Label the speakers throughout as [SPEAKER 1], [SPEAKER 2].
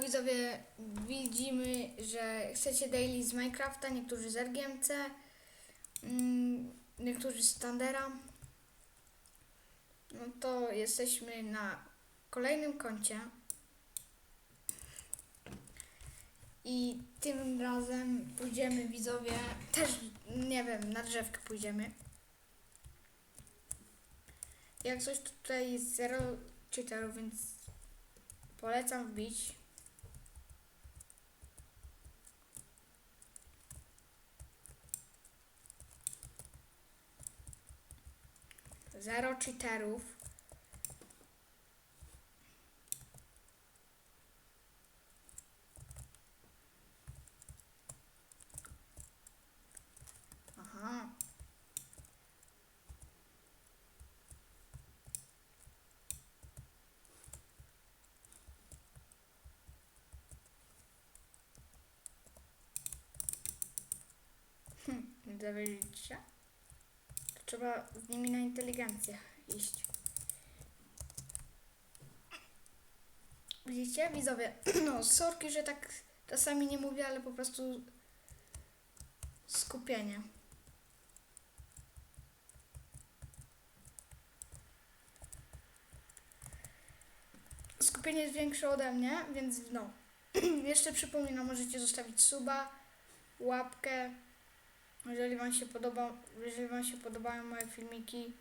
[SPEAKER 1] widzowie widzimy, że chcecie daily z Minecrafta, niektórzy z RGMC, mm, niektórzy z Tandera. No to jesteśmy na kolejnym koncie. I tym razem pójdziemy widzowie, też nie wiem, na drzewkę pójdziemy. Jak coś tutaj jest zero cheaterów, więc polecam wbić. Zero cheaterów. Aha. Hm? To trzeba z nimi na inteligencję iść. Widzicie, widzowie? No, sorki, że tak czasami nie mówię, ale po prostu skupienie. Skupienie jest większe ode mnie, więc no. Jeszcze przypominam, możecie zostawić suba, łapkę, jeżeli wam się podoba, jeżeli wam się podobają moje filmiki.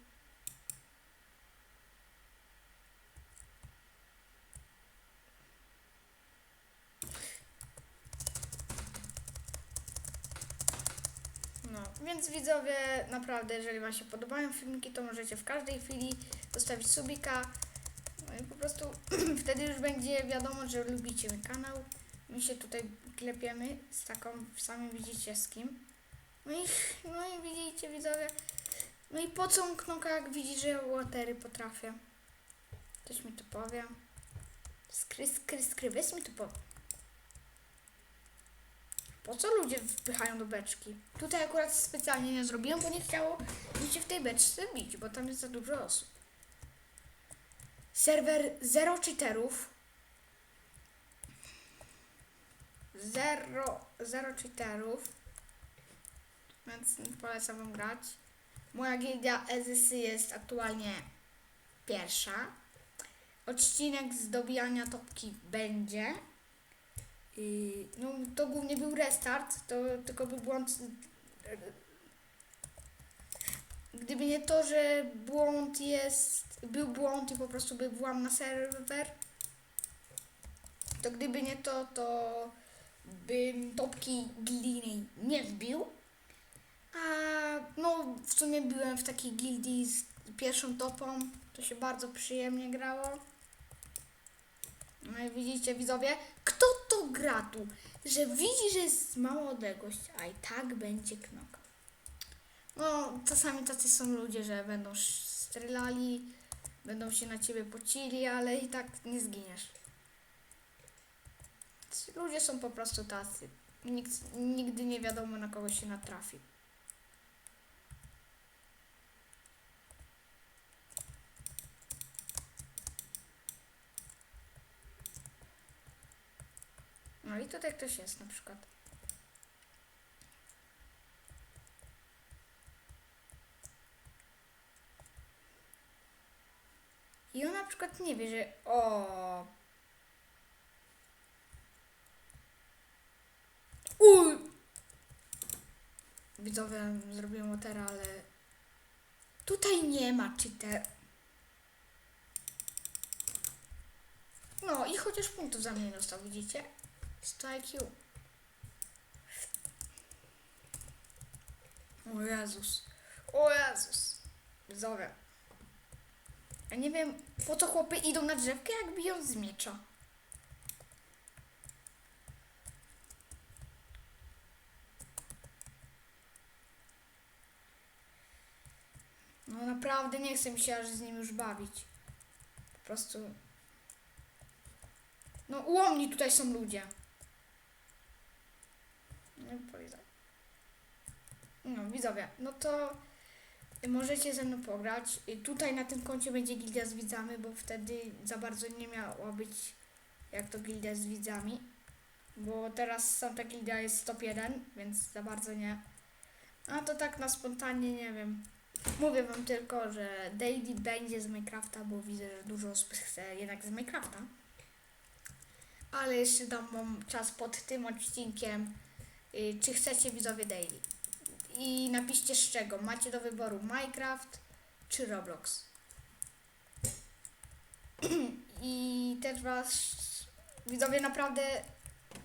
[SPEAKER 1] No, więc widzowie, naprawdę, jeżeli wam się podobają filmiki, to możecie w każdej chwili zostawić subika. No i po prostu wtedy już będzie wiadomo, że lubicie mój kanał. My się tutaj klepiemy z taką, sami widzicie z kim. No i, no i widzicie widzowie. No i po co knoka jak widzi, że watery potrafię? Ktoś mi to powie. Skry, skry, skry, weź mi to po. Po co ludzie wpychają do beczki? Tutaj akurat specjalnie nie zrobiłem, bo nie chciało mi się w tej beczce bić, bo tam jest za dużo osób. Serwer zero cheaterów. Zero, zero cheaterów. Więc polecam wam grać. Moja gildia EZY jest aktualnie pierwsza. Odcinek z dobijania topki będzie. I, no to głównie był restart, to tylko był błąd. Gdyby nie to, że błąd jest, był błąd i po prostu włam na serwer, to gdyby nie to, to bym topki gildyjnej nie wbił. A no w sumie byłem w takiej gildii z pierwszą topą, to się bardzo przyjemnie grało. No i widzicie widzowie, kto to gra tu, że widzi, że jest mała odległość, a i tak będzie knokał. No, czasami tacy są ludzie, że będą strzelali, będą się na ciebie pocili, ale i tak nie zginiesz. Ludzie są po prostu tacy. Nikt, nigdy nie wiadomo, na kogo się natrafi. Tutaj ktoś jest na przykład. I on na przykład nie wie, że o. Uj! Widzowie zrobiłem łotera, ale tutaj nie ma cheater. No i chociaż punktów za mnie dostał, widzicie? Strike you. O Jezus. O Jezus. Widzowie. Ja nie wiem, po co chłopy idą na drzewkę, jak biją z miecza. No naprawdę nie chcę mi się aż z nim już bawić. Po prostu... No ułomni tutaj są ludzie. Nie powiedział. No widzowie, no to możecie ze mną pograć. I tutaj na tym koncie będzie gildia z widzami, bo wtedy za bardzo nie miała być jak to gildia z widzami. Bo teraz Santa Gildia jest top 1, więc za bardzo nie. A to tak na spontanie nie wiem. Mówię wam tylko, że daily będzie z Minecrafta, bo widzę, że dużo osób chce jednak z Minecrafta. Ale jeszcze dam wam czas pod tym odcinkiem, czy chcecie widzowie daily. I napiszcie z czego. Macie do wyboru Minecraft czy Roblox. I też was widzowie naprawdę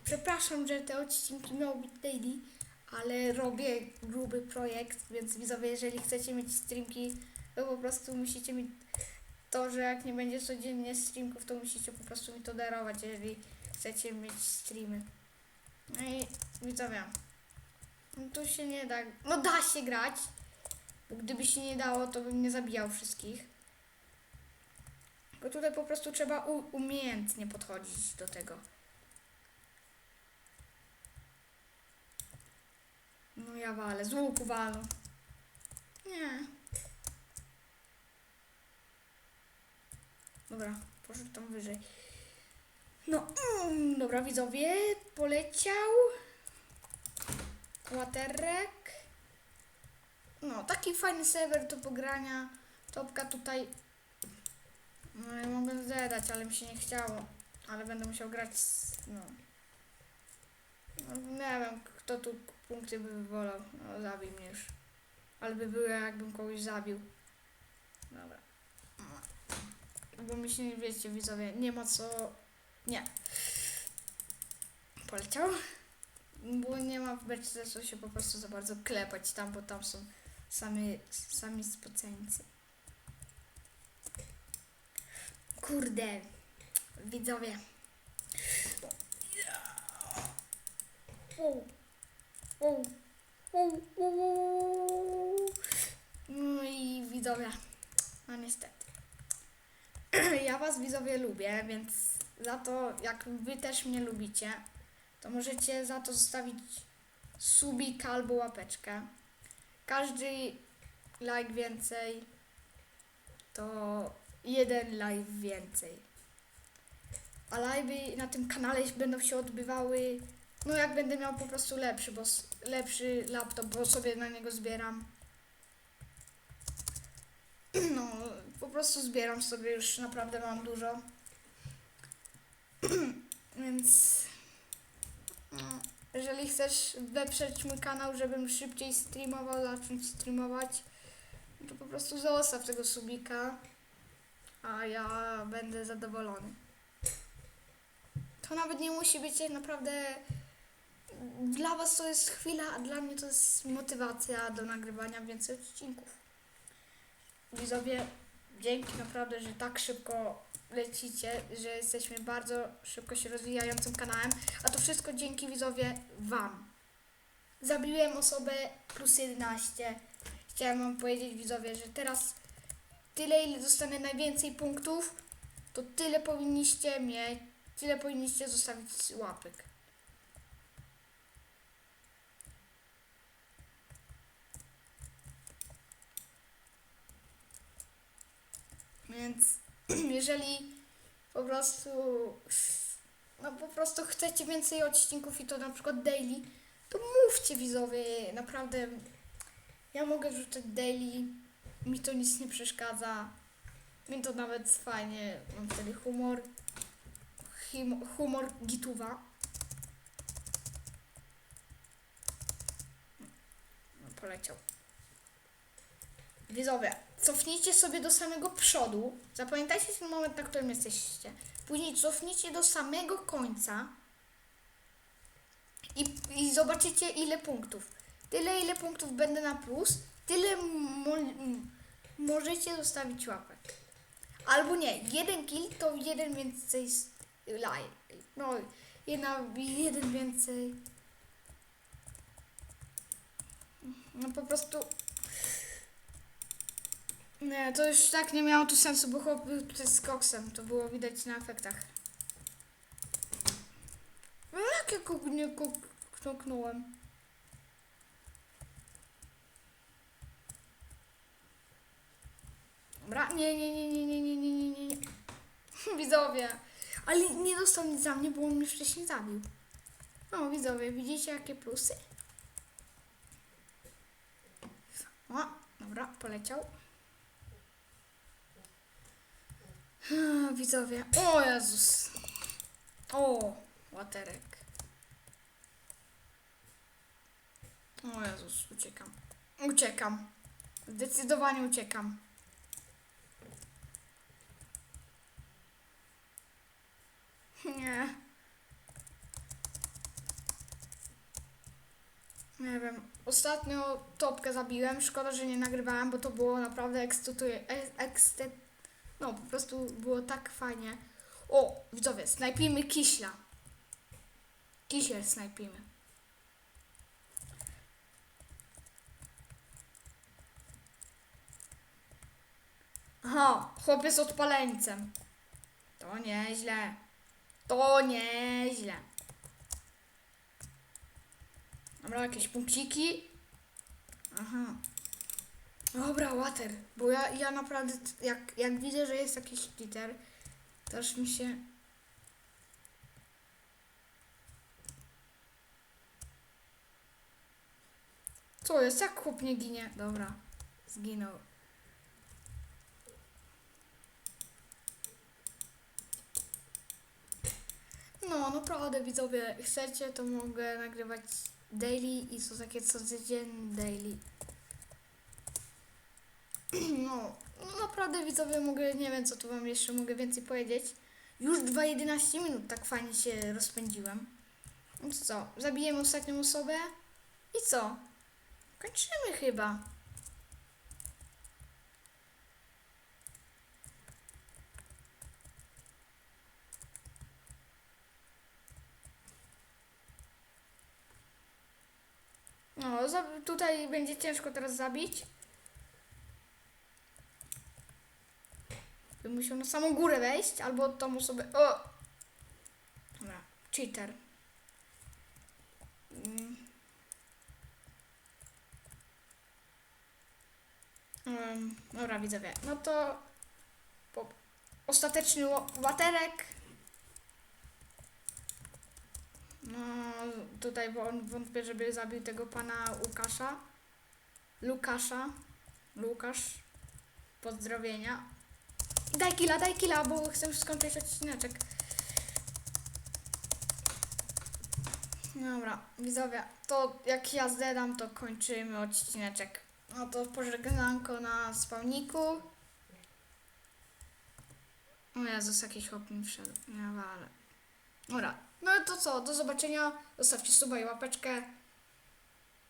[SPEAKER 1] przepraszam, że te odcinki miały być daily, ale robię gruby projekt, więc widzowie, jeżeli chcecie mieć streamki, to po prostu musicie mieć to, że jak nie będzie codziennie streamków, to musicie po prostu mi to darować, jeżeli chcecie mieć streamy. No i widzowie, no tu się nie da, no da się grać, bo gdyby się nie dało, to bym nie zabijał wszystkich. Bo tutaj po prostu trzeba umiejętnie podchodzić do tego. No ja walę, z łuku walę. Nie. Dobra, poszedł tam wyżej. No, mm, dobra widzowie, poleciał. Łaterek. No, taki fajny serwer do pogrania. Topka tutaj. No, ja mogę zadać, ale mi się nie chciało. Ale będę musiał grać z, no. no. Nie wiem, kto tu punkty by wywolał. No, zabij mnie już. Ale by było, jakbym kogoś zabił. Dobra. Bo mi się wiecie, widzowie, nie ma co... Nie. Poleciał? Bo nie ma w beczce co się po prostu za bardzo klepać tam, bo tam są sami, sami spoceńcy. Kurde, widzowie. Wow. Wow, wow, wow. No i widzowie, no niestety. Ja was widzowie lubię, więc za to, jak wy też mnie lubicie, to możecie za to zostawić subika albo łapeczkę. Każdy like więcej to jeden live więcej. A live'y na tym kanale będą się odbywały, no jak będę miał po prostu lepszy, bo lepszy laptop, bo sobie na niego zbieram. No, po prostu zbieram sobie już naprawdę mam dużo. Więc no, jeżeli chcesz wesprzeć mój kanał, żebym szybciej streamował, zacząć streamować, no to po prostu zostaw tego subika, a ja będę zadowolony. To nawet nie musi być tak naprawdę dla was to jest chwila, a dla mnie to jest motywacja do nagrywania więcej odcinków. Widzowie, dzięki naprawdę, że tak szybko lecicie, że jesteśmy bardzo szybko się rozwijającym kanałem, a to wszystko dzięki widzowie Wam. Zabiłem osobę plus 11. Chciałem Wam powiedzieć widzowie, że teraz tyle ile dostanę najwięcej punktów, to tyle powinniście mieć, tyle powinniście zostawić łapek. Więc jeżeli po prostu no po prostu chcecie więcej odcinków i to na przykład daily, to mówcie widzowie, naprawdę ja mogę wrzucać daily, mi to nic nie przeszkadza, mi to nawet fajnie, mam wtedy humor, humor gituwa. No, poleciał. Widzowie, cofnijcie sobie do samego przodu. Zapamiętajcie ten moment, na którym jesteście. Później cofnijcie do samego końca i, i zobaczycie ile punktów. Tyle ile punktów będę na plus, tyle mo możecie zostawić łapek. Albo nie, jeden kill to jeden więcej laj. No, jedna, jeden więcej. No po prostu nie, to już tak nie miało tu sensu, bo chłop był z koksem. To było widać na efektach. No jak ja nie kuk- knoknąłem? Dobra, nie, nie, nie, nie, nie, nie, nie, nie, nie, nie. Widzowie. Ale nie dostał nic za mnie, bo on mnie wcześniej zabił. No, widzowie, widzicie jakie plusy? O, dobra, poleciał. Widzowie, o Jezus. O, łaterek. O Jezus, uciekam. Uciekam. Zdecydowanie uciekam. Nie. Nie wiem. Ostatnio topkę zabiłem. Szkoda, że nie nagrywałem, bo to było naprawdę ekscytuje. Eksty... No, po prostu było tak fajnie. O, widzowie, snajpimy kiśla. Kisiel snajpimy. Aha, chłopiec z odpaleńcem. To nieźle. To nieźle. Dobra, jakieś punkciki. Aha. Dobra, water. Bo ja, ja naprawdę, jak, jak widzę, że jest jakiś cheater, to aż mi się... Co jest? Jak chłop nie ginie? Dobra, zginął. No, naprawdę widzowie, chcecie, to mogę nagrywać daily i są takie co tydzień daily. No, naprawdę widzowie mogę, nie wiem co tu wam jeszcze mogę więcej powiedzieć. Już 2.11 minut tak fajnie się rozpędziłem. To co, zabijemy ostatnią osobę i co? Kończymy chyba. No, tutaj będzie ciężko teraz zabić. Bym musiał na samą górę wejść, albo tą osobę... O! Dobra, cheater. Mm. Em, dobra. No to... Po, ostateczny łaterek. No, tutaj wą- wątpię, żeby zabił tego pana Łukasza. Lukasza. Lukasz. Pozdrowienia. Daj killa, daj killa, bo chcę już skończyć odcineczek. Dobra, widzowie, to jak ja zdedam, to kończymy odcineczek. No to pożegnanko na spawniku. O Jezus, jakiś chłop mi wszedł. Nie wale. Dobra, no to co, do zobaczenia. Zostawcie suba i łapeczkę.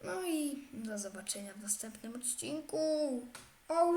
[SPEAKER 1] No i do zobaczenia w następnym odcinku. Au!